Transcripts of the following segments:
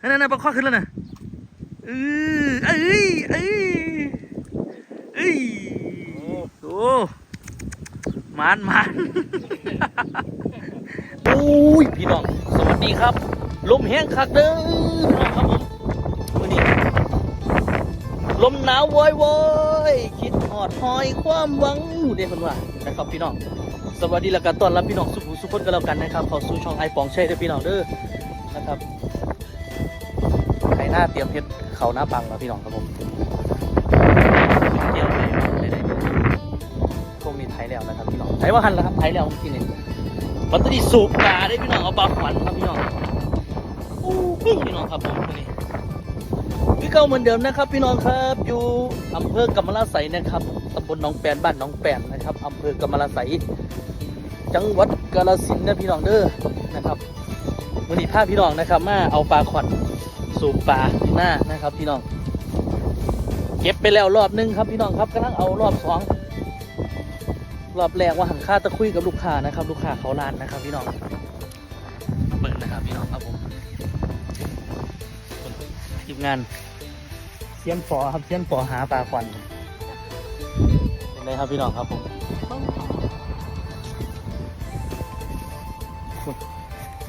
นั่นนั่นปลาข้อขึ้นแล้วนะเออเอ้ยเอ้ยเอ้ยโอ้มานมานโอ้ยพี่น้อง สวัสดีครับ ลมแห้งคักเด้อพี่น้องครับผมวันนี้ ลมหนาววอยวอยคิดหอดหอยความหวังอยู่เด้คนว่านะครับพี่น้อง สวัสดีและกันต้อนรับพี่น้องสุขุสุขคนกันแล้วกันนะครับข้าสู่ช่องไอปองใช่เด้อพี่น้องเด้อนะครับ หน้าเตรียมเพชรเขาหน้าปังแล้วพี่น้องครับผมเกี่ยวไปได้ได้พวกนี้ไทยแล้วนะครับพี่น้องไทยว่าหันแล้วครับไทยแล้วเมื่อกี้นี่มันจะดีสูบปลาได้พี่น้องเอาปลาขวัญครับพี่น้องโอ้พี่พี่น้องครับผมวันนี้พี่เก้าเหมือนเดิมนะครับ พี่น้องครับอยู่อำเภอกำมะลาไสนะครับตำบลหนองแปนบ้านหนองแปนนะครับอำเภอกำมะลาไสจังหวัดกาฬสินธุ์นะพี่น้องเด้อนะครับวันนี้พาพี่น้องนะครับ มาเอาปลาขวัญ สูบปลาหน้านะครับพี่น้อง เก็บไปแล้วรอบหนึงครับพี่น้องครับกำลังเอารอบสองรอบแรกว่าหันค่าตะคุยกับลูกค้านะครับ ลูกค้าเขาร้านนะครับพี่น้องเปิดนะครับพี่น้องครับผมทีมงานเซียนปอครับเซียนปอหาปลาควันเป็นไงครับพี่น้องครับผม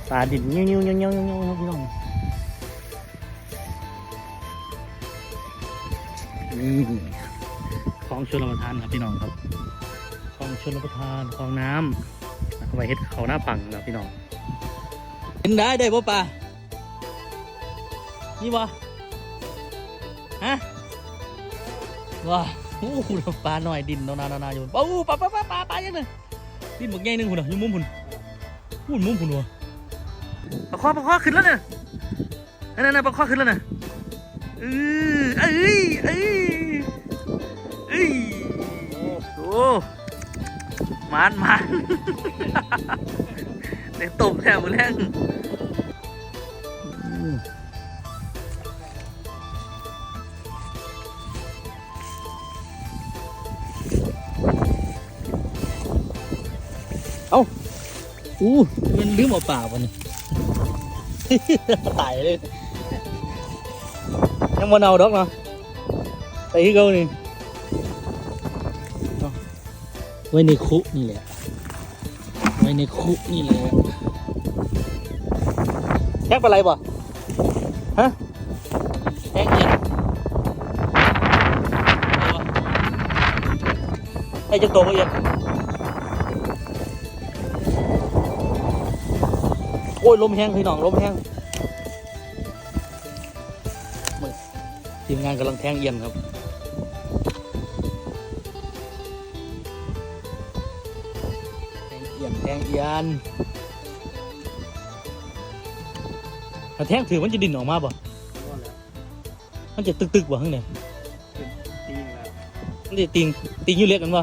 ปลาดินนิ้วนิ้วนิ้วนิ้วนิ้วครับพี่น้อง นี่ของชนรับประทานครับพี่น้องครับของชนรับประทานของน้ำเอาไว้เฮ็ดเขาหน้าปังครับพี่น้องเห็นได้ได้ป่ปลานี่วะฮะว้าโอ้โหปลาหน่อยดินนานานานาอยู่ปลาอู้ปลาปลาปลาปลาปลายังไงดินหมกใหญ่หนึ่งหุ่นอะอยู่มุมหุ่นหุ่นมุมหุ่นวะปลาคอปลาคอขึ้นแล้วเนี่ยนั่นนั่นปลาคอขึ้นแล้วเนี่ย เออเอ้ยเอ้ยเอ้ยโอ้มานมานเด็กตบแถวมือแรงอืมอู้มันลืมเอาเปล่าปะเนี่ยตายเลย ยังมันเอาดอกเนาะไปที่เกานี่เอาไว้ในคุนี่แหละไว้ ทีมงานกำลังแทงเอียนครับแทงเอียนแทงเอียนถ้าแทงถือมันจะดิ่นออกมาบ่มันจะตึกตึกๆบ่ข้างในมันจะติงติงอยู่เล็กกันบ่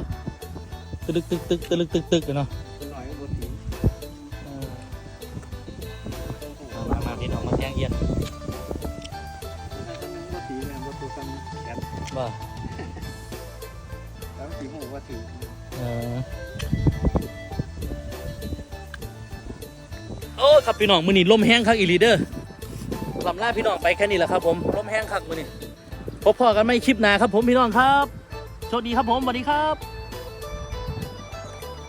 ตึกตึกตึกตึกตึกตึกกันเนาะเอามามาพี่น้องมาแทงเอียน ว่าเออโอ้ครับพี่น้องมือนี้ลมแห้งคักอีหลีเดอร์ลำลาพี่น้องไปแค่นี้แหละครับผมลมแห้งคักมือนี้พบพ่อกันไม่คลิปหนาครับผมพี่น้องครับ โชคดีครับผมสวัสดีครับ